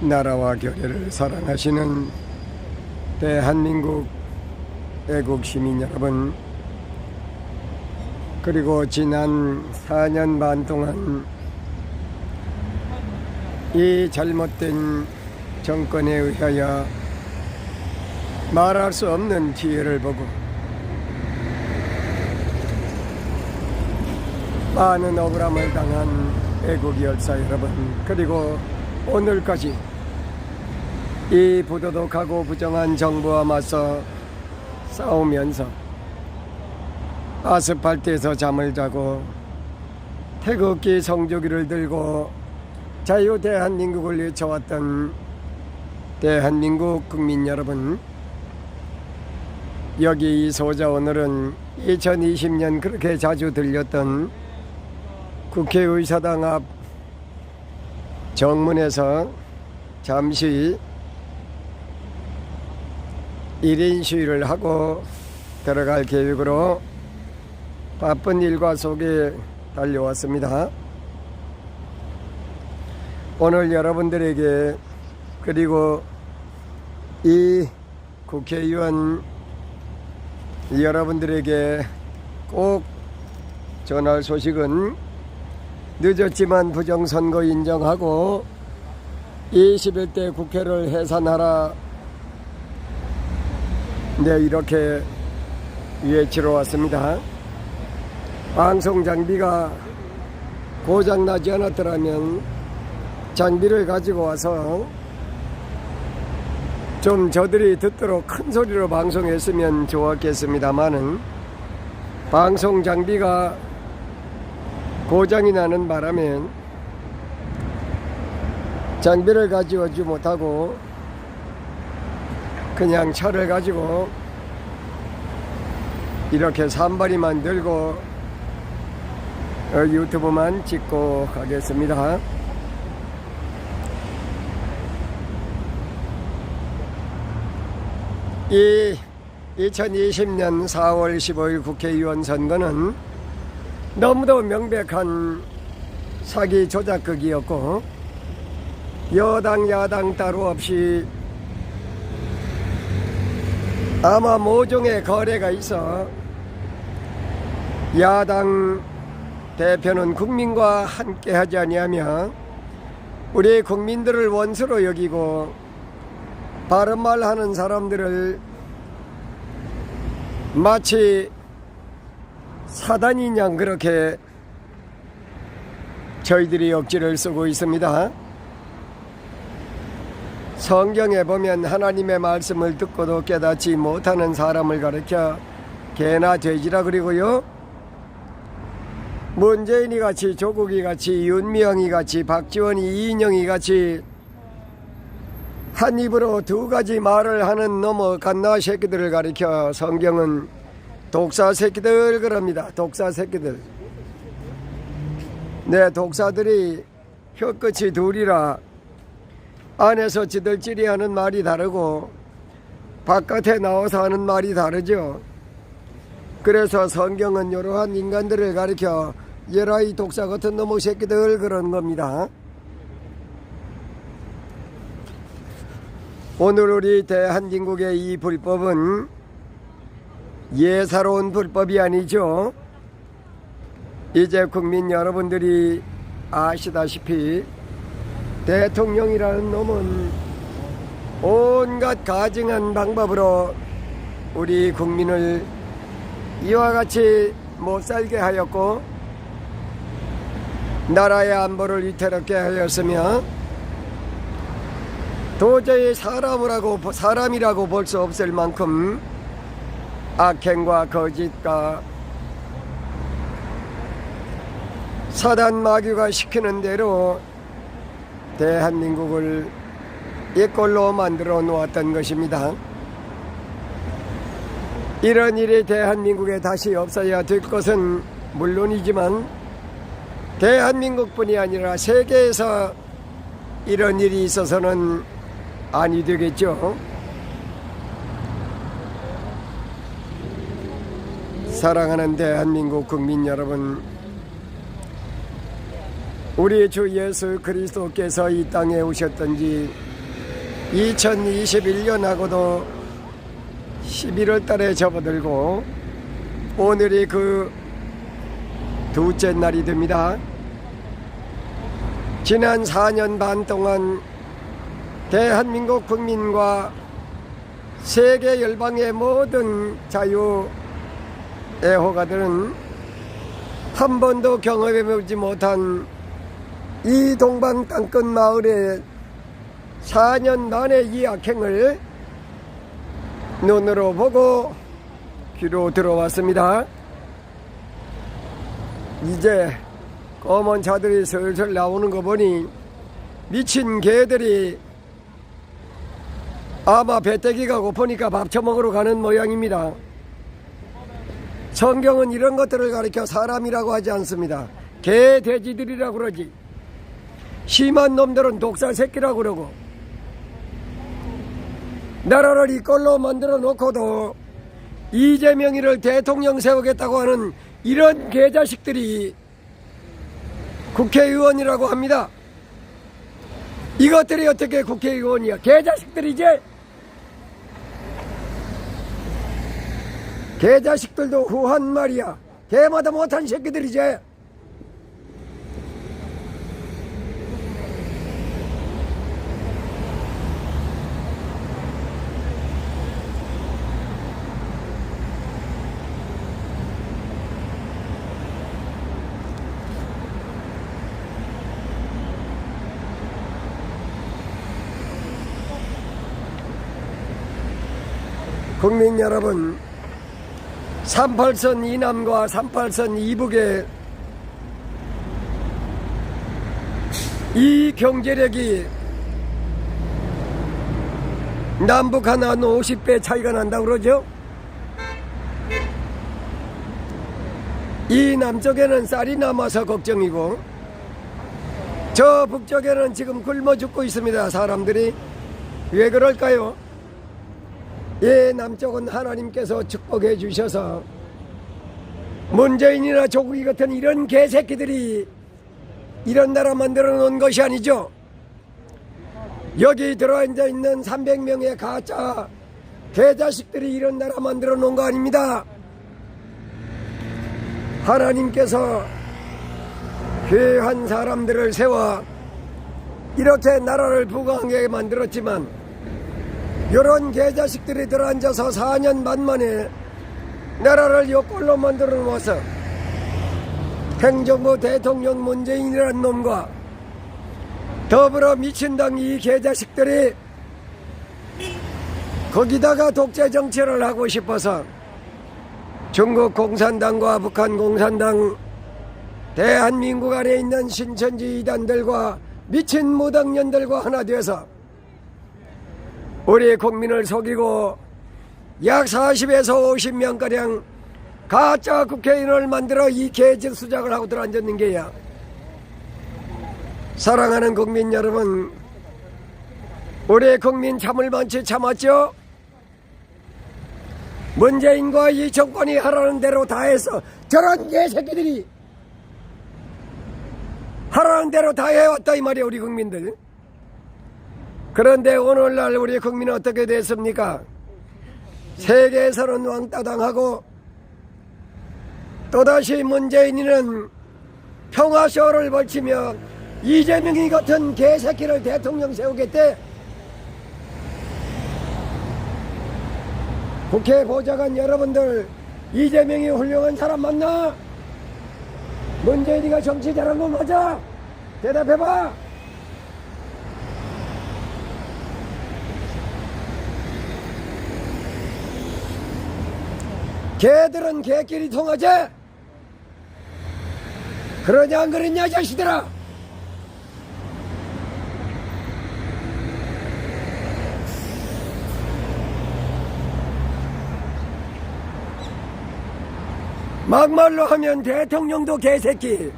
나라와 교회를 사랑하시는 대한민국 애국 시민 여러분 그리고 지난 4년 반 동안 이 잘못된 정권에 의하여 말할 수 없는 기회를 보고 많은 억울함을 당한 애국 열사 여러분 그리고 오늘까지 이 부도덕하고 부정한 정부와 맞서 싸우면서 아스팔트에서 잠을 자고 태극기 성조기를 들고 자유 대한민국을 외쳐왔던 대한민국 국민 여러분 여기 이 소자 오늘은 2020년 그렇게 자주 들렸던 국회의사당 앞 정문에서 잠시 1인 시위를 하고 들어갈 계획으로 바쁜 일과 속에 달려왔습니다. 오늘 여러분들에게 그리고 이 국회의원 여러분들에게 꼭 전할 소식은 늦었지만 부정선거 인정하고 21대 국회를 해산하라. 네 이렇게 외치러 왔습니다. 방송 장비가 고장나지 않았더라면 장비를 가지고 와서 좀 저들이 듣도록 큰 소리로 방송했으면 좋았겠습니다만은 방송 장비가 고장이 나는 바람에 장비를 가져오지 못하고 그냥 차를 가지고 이렇게 산발이만 들고 어, 유튜브만 찍고 가겠습니다. 이 2020년 4월 15일 국회의원 선거는 너무도 명백한 사기 조작극이었고 여당 야당 따로 없이 아마 모종의 거래가 있어 야당 대표는 국민과 함께 하지 아니하며 우리 국민들을 원수로 여기고 바른 말 하는 사람들을 마치 사단이냐 그렇게 저희들이 억지를 쓰고 있습니다. 성경에 보면 하나님의 말씀을 듣고도 깨닫지 못하는 사람을 가르쳐 개나 돼지라 그리고요. 문재인이 같이 조국이 같이 윤미영이 같이 박지원이 이인영이 같이 한 입으로 두 가지 말을 하는 놈의 갓나 새끼들을 가리켜 성경은 독사 새끼들 그럽니다. 독사 새끼들. 네, 독사들이 혀끝이 둘이라 안에서 지들끼리 하는 말이 다르고 바깥에 나와서 하는 말이 다르죠. 그래서 성경은 이러한 인간들을 가리켜 예라이 독사 같은 놈의 새끼들 그런 겁니다. 오늘 우리 대한민국의 이 불법은 예사로운 불법이 아니죠. 이제 국민 여러분들이 아시다시피 대통령이라는 놈은 온갖 가증한 방법으로 우리 국민을 이와 같이 못 살게 하였고 나라의 안보를 위태롭게 하였으며 도저히 사람이라고 사람이라고 볼 수 없을 만큼 악행과 거짓과 사단 마귀가 시키는 대로 대한민국을 이 꼴로 만들어 놓았던 것입니다. 이런 일이 대한민국에 다시 없어야 될 것은 물론이지만 대한민국뿐이 아니라 세계에서 이런 일이 있어서는 아니 되겠죠. 사랑하는 대한민국 국민 여러분, 우리 주 예수 그리스도께서 이 땅에 오셨던 지 2021년하고도 11월 달에 접어들고 오늘이 그 둘째 날이 됩니다. 지난 4년 반 동안 대한민국 국민과 세계 열방의 모든 자유 애호가들은 한 번도 경험해보지 못한 이 동방 땅끝 마을에 4년 만에 이 악행을 눈으로 보고 귀로 들어왔습니다. 이제 검은 자들이 슬슬 나오는 거 보니 미친 개들이 아마 배때기가 고프니까 밥 처먹으러 가는 모양입니다. 성경은 이런 것들을 가리켜 사람이라고 하지 않습니다. 개, 돼지들이라고 그러지. 심한 놈들은 독살 새끼라고 그러고 나라를 이꼴로 만들어 놓고도 이재명이를 대통령 세우겠다고 하는 이런 개자식들이 국회의원이라고 합니다. 이것들이 어떻게 국회의원이야? 개자식들이지? 개자식들도 후한 말이야. 개마다 못한 새끼들이지. 국민 여러분, 38선 이남과 38선 이북의 이 경제력이 남북 하나 한 50배 차이가 난다고 그러죠? 이 남쪽에는 쌀이 남아서 걱정이고 저 북쪽에는 지금 굶어 죽고 있습니다 사람들이 왜 그럴까요? 예, 남쪽은 하나님께서 축복해 주셔서 문재인이나 조국이 같은 이런 개새끼들이 이런 나라 만들어 놓은 것이 아니죠. 여기 들어앉아 있는 300명의 가짜 개자식들이 이런 나라 만들어 놓은 거 아닙니다. 하나님께서 귀한 사람들을 세워 이렇게 나라를 부강하게 만들었지만 이런 개자식들이 들어앉아서 4년 반 만에 나라를 요꼴로 만들어 놓아서 행정부 대통령 문재인이라는 놈과 더불어 미친당 이 개자식들이 거기다가 독재 정치를 하고 싶어서 중국 공산당과 북한 공산당 대한민국 안에 있는 신천지 이단들과 미친 무당년들과 하나 되어서 우리 국민을 속이고 약 40에서 50명가량 가짜 국회의원을 만들어 이 개짓 수작을 하고 들어앉았는 게야. 사랑하는 국민 여러분, 우리 국민 참을 많지 참았죠? 문재인과 이 정권이 하라는 대로 다 해서 저런 개새끼들이 하라는 대로 다 해왔다 이 말이야 우리 국민들. 그런데 오늘날 우리 국민은 어떻게 됐습니까? 세계에서는 왕따당하고 또다시 문재인이는 평화쇼를 벌치며 이재명이 같은 개새끼를 대통령 세우겠대. 국회 보좌관 여러분들 이재명이 훌륭한 사람 맞나? 문재인이가 정치 잘한 거 맞아? 대답해봐. 개들은 개끼리 통하지? 그러냐 안 그랬냐 자식들아 막말로 하면 대통령도 개새끼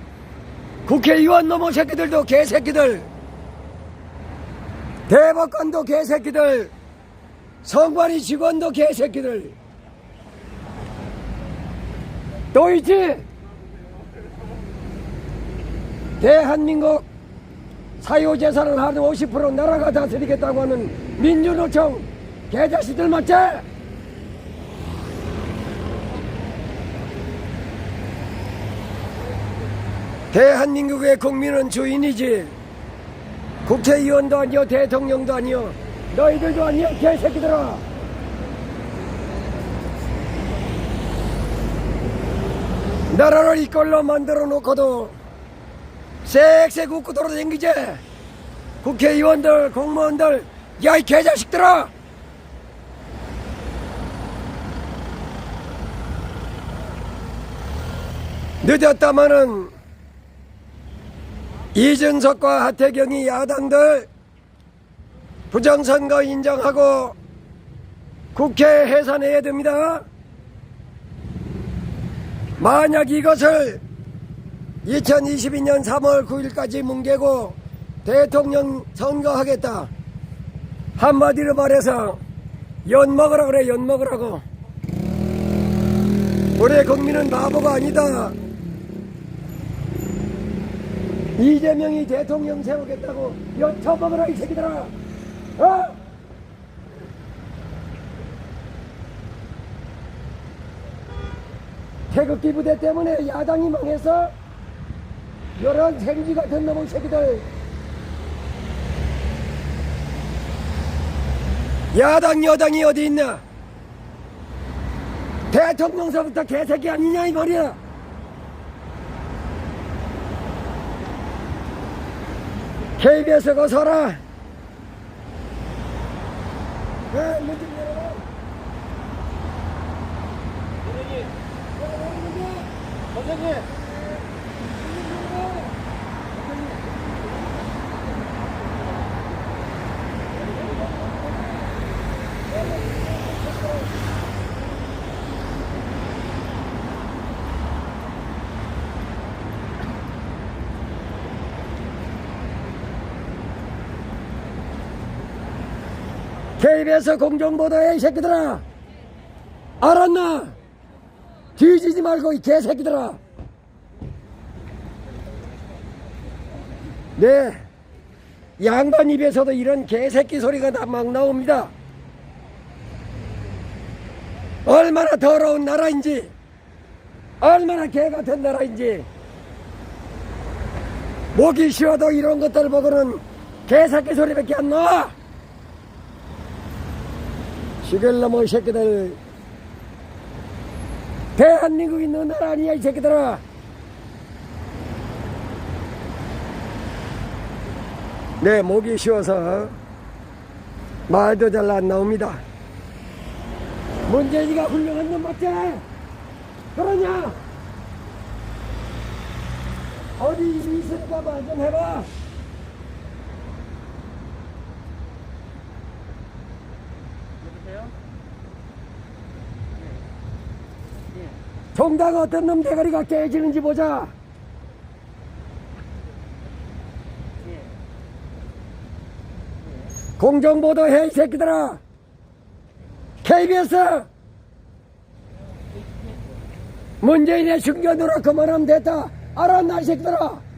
국회의원 넘어 새끼들도 개새끼들 대법관도 개새끼들, 성관이 직원도 개새끼들. 또 있지? 대한민국 사유재산을 한 50% 나라가 다스리겠다고 하는 민주노총 개자식들 맞지? 대한민국의 국민은 주인이지 국회의원도 아니요 대통령도 아니요 너희들도 아니요 개새끼들아 나라를 이꼴로 만들어 놓고도 쌕쌕 웃고 돌아다니지 국회의원들 공무원들 야 이 개자식들아 늦었다마는 이준석과 하태경이 야당들 부정선거 인정하고 국회 해산해야 됩니다. 만약 이것을 2022년 3월 9일까지 뭉개고 대통령 선거하겠다. 한마디로 말해서 연 먹으라 그래, 연 먹으라고. 우리 국민은 바보가 아니다. 이재명이 대통령 세우겠다고 연 쳐먹으라, 이 새끼들아. 어? 태극기 부대 때문에 야당이 망해서 이런 생쥐 같은 놈의 새끼들. 야당 여당이 어디 있냐? 대통령서부터 개새끼 아니냐 이 말이야? KBS 거 서라. 네, 문좀 열어봐 선생님. KBS 공정보도해 이 새끼들아 알았나? 뒤지지 말고 이 개새끼들아. 네. 양반 입에서도 이런 개새끼 소리가 다 막 나옵니다. 얼마나 더러운 나라인지 얼마나 개같은 나라인지. 목이 쉬어도 이런 것들 보고는 개새끼 소리밖에 안 나와 시글놈의 새끼들 대한민국이 너 나라 아니야 이 새끼들아 네 목이 쉬어서 말도 잘 안 나옵니다 문재인이가 훌륭한 놈 맞지? 그러냐? 어디 일이 있으니까 말좀 해봐 여보세요? 정당 어떤 놈 대가리가 깨지는지 보자 예. 공정보도 해, 이 새끼들아! KBS! 문재인의 중견으로 그만하면 됐다! 알았나, 이 새끼들아!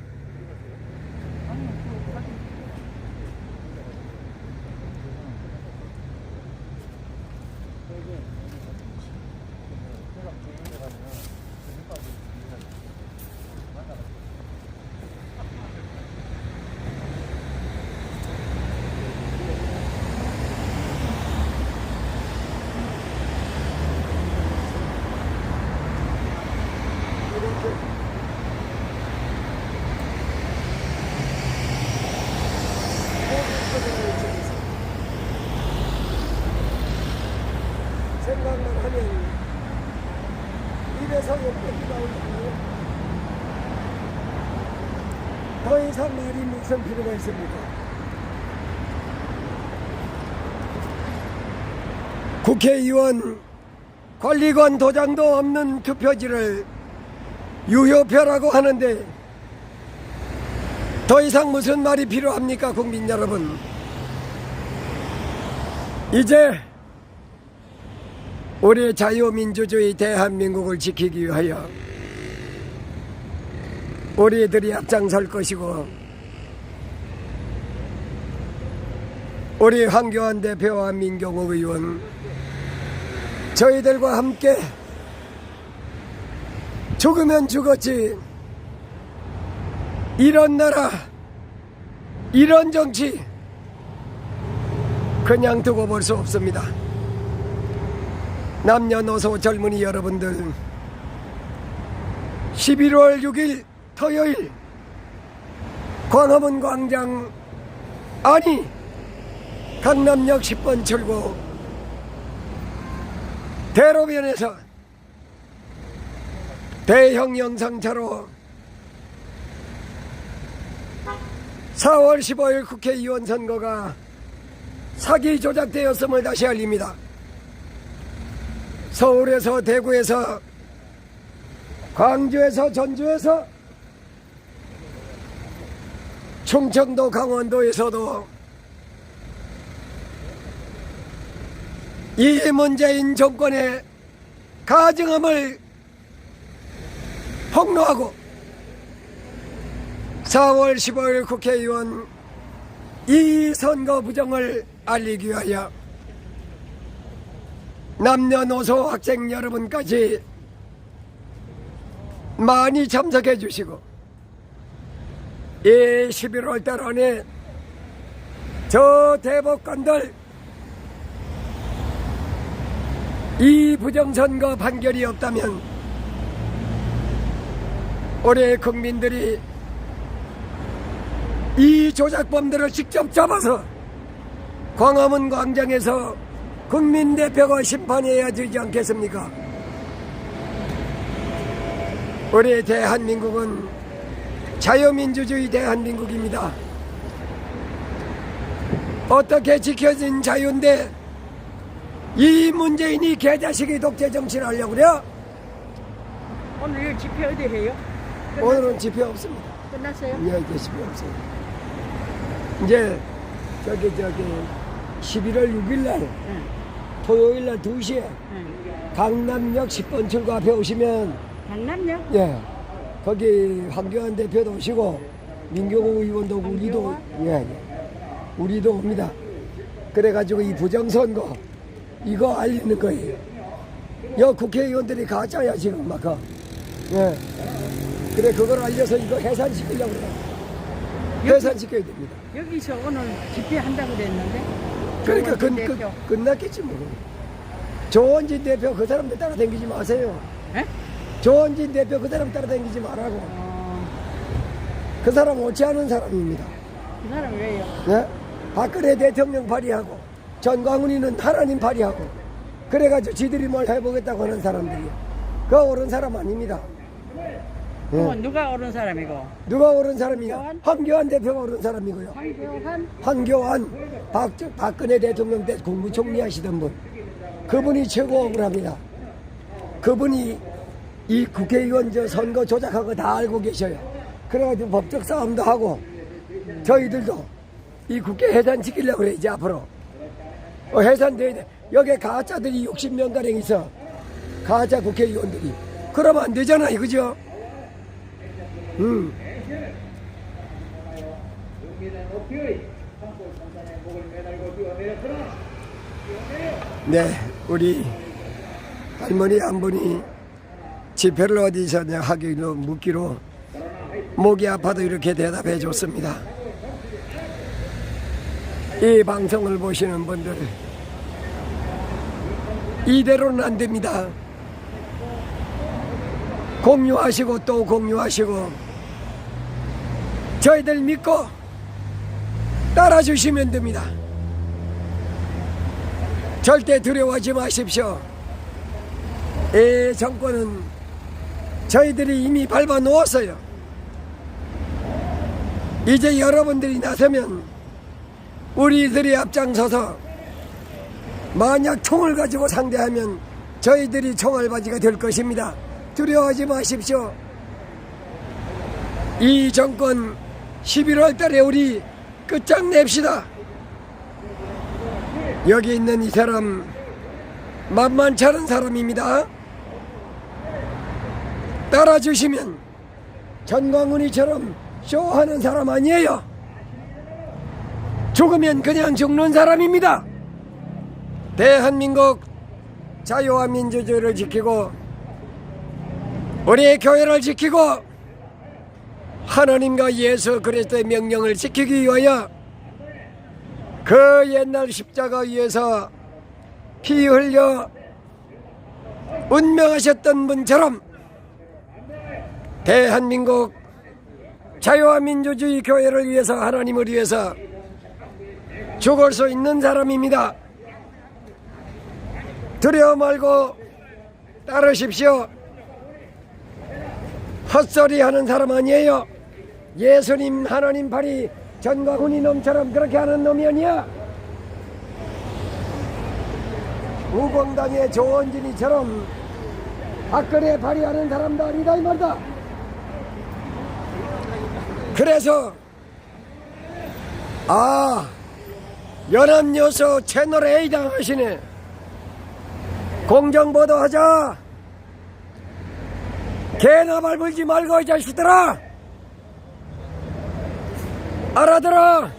생각만 하면 입에서 욕밖에 나오지 않아요. 더 이상 말이 무슨 필요가 있습니까? 국회의원 관리관 도장도 없는 투표지를 유효표라고 하는데 더 이상 무슨 말이 필요합니까 국민 여러분 이제 우리 자유민주주의 대한민국을 지키기 위하여 우리들이 앞장설 것이고 우리 황교안 대표와 민경욱 의원 저희들과 함께 죽으면 죽었지 이런 나라 이런 정치 그냥 두고 볼 수 없습니다. 남녀노소 젊은이 여러분들 11월 6일 토요일 광화문 광장 아니 강남역 10번 출구 대로변에서 대형 영상차로 4월 15일 국회의원 선거가 사기 조작되었음을 다시 알립니다. 서울에서 대구에서 광주에서 전주에서 충청도 강원도에서도 이 문재인 정권의 가증함을 폭로하고 4월 15일 국회의원 이 선거 부정을 알리기 위하여 남녀노소 학생 여러분까지 많이 참석해 주시고 이 11월 달 안에 저 대법관들 이 부정선거 판결이 없다면 올해 국민들이 이 조작범들을 직접 잡아서 광화문 광장에서 국민 대표가 심판해야 되지 않겠습니까? 우리 대한민국은 자유민주주의 대한민국입니다. 어떻게 지켜진 자유인데 이 문재인이 개자식이 독재 정치를 하려고 그래? 오늘 집회 어디 해요? 끝났, 오늘은 집회 없습니다. 끝났어요? 예, 이제 집회 없습니다. 이제 저기 저기 11월 6일 날 응, 토요일 날 2시에 응. 강남역 10번 출구 앞에 오시면 강남역? 예 거기 황교안 대표도 오시고 민경호 의원도 오고 우리도 예, 예 우리도 옵니다. 그래가지고 이 부정선거 이거 알리는 거예요. 여 국회의원들이 가짜야 지금 막 그. 예. 그래 그걸 알려서 이거 해산시키려고 그래. 해산시켜야 됩니다. 여기서 오늘 집회 한다고 그랬는데? 그러니까 조원진 끝, 끝, 대표. 끝났겠지 뭐. 조원진 대표 그 사람들 따라다니지 마세요. 에? 조원진 대표 그 사람 따라다니지 말라고. 어, 그 사람 옳지 않은 사람입니다. 그 사람 왜요? 네? 박근혜 대통령 발의하고 전광훈이는 하나님 발의하고 그래가지고 지들이 뭘 해보겠다고 하는 사람들이요. 그 옳은 사람 아닙니다. 예. 누가 옳은 사람이고? 누가 옳은 사람이냐? 황교안? 대표가 옳은 사람이고요. 황교안? 황교안 박, 박근혜 대통령 때 국무총리 하시던 분 그분이 최고 억울합니다 그분이 이 국회의원 저 선거 조작한 거 다 알고 계셔요 그래가지고 법적 싸움도 하고 저희들도 이 국회 해산시키려고 그래 이제 앞으로 어, 해산돼야 돼 여기 가짜들이 60명가량 있어 가짜 국회의원들이 그러면 안 되잖아 이거죠 음. 네, 우리 할머니 한 분이 집회를 어디서 냐 하기로 묻기로 목이 아파도 이렇게 대답해 줬습니다. 이 방송을 보시는 분들 이대로는 안 됩니다. 공유하시고 또 공유하시고 저희들 믿고 따라주시면 됩니다. 절대 두려워하지 마십시오. 이 정권은 저희들이 이미 밟아 놓았어요. 이제 여러분들이 나서면 우리들이 앞장서서 만약 총을 가지고 상대하면 저희들이 총알바지가 될 것입니다. 두려워하지 마십시오. 이 정권 11월 달에 우리 끝장냅시다. 여기 있는 이 사람 만만치 않은 사람입니다. 따라주시면 전광훈이처럼 쇼하는 사람 아니에요. 죽으면 그냥 죽는 사람입니다. 대한민국 자유와 민주주의를 지키고 우리의 교회를 지키고 하나님과 예수 그리스도의 명령을 지키기 위하여 그 옛날 십자가 위에서 피 흘려 운명하셨던 분처럼 대한민국 자유와 민주주의 교회를 위해서 하나님을 위해서 죽을 수 있는 사람입니다. 두려워 말고 따르십시오. 헛소리 하는 사람 아니에요. 예수님 하나님 팔이 전과 훈이 놈처럼 그렇게 하는 놈이 아니야. 우공당의 조원진이처럼 박근혜 발휘하는 사람도 아니다 이 말다. 그래서 아 연합뉴스 채널 A당 하시네. 공정보도하자. 개나 밟을지 말고 이 자식들아. 알아들어.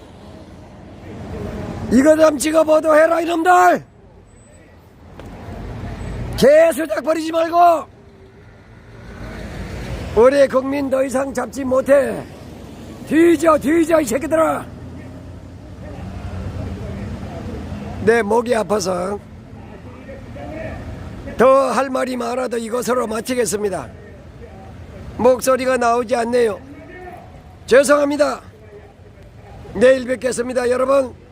이거 좀 찍어 보도해라 이놈들. 개수작 버리지 말고. 우리 국민 더 이상 잡지 못해. 뒤져 뒤져 이 새끼들아. 내 목이 아파서 더 할 말이 많아도 이것으로 마치겠습니다. 목소리가 나오지 않네요. 죄송합니다. 내일 뵙겠습니다, 여러분.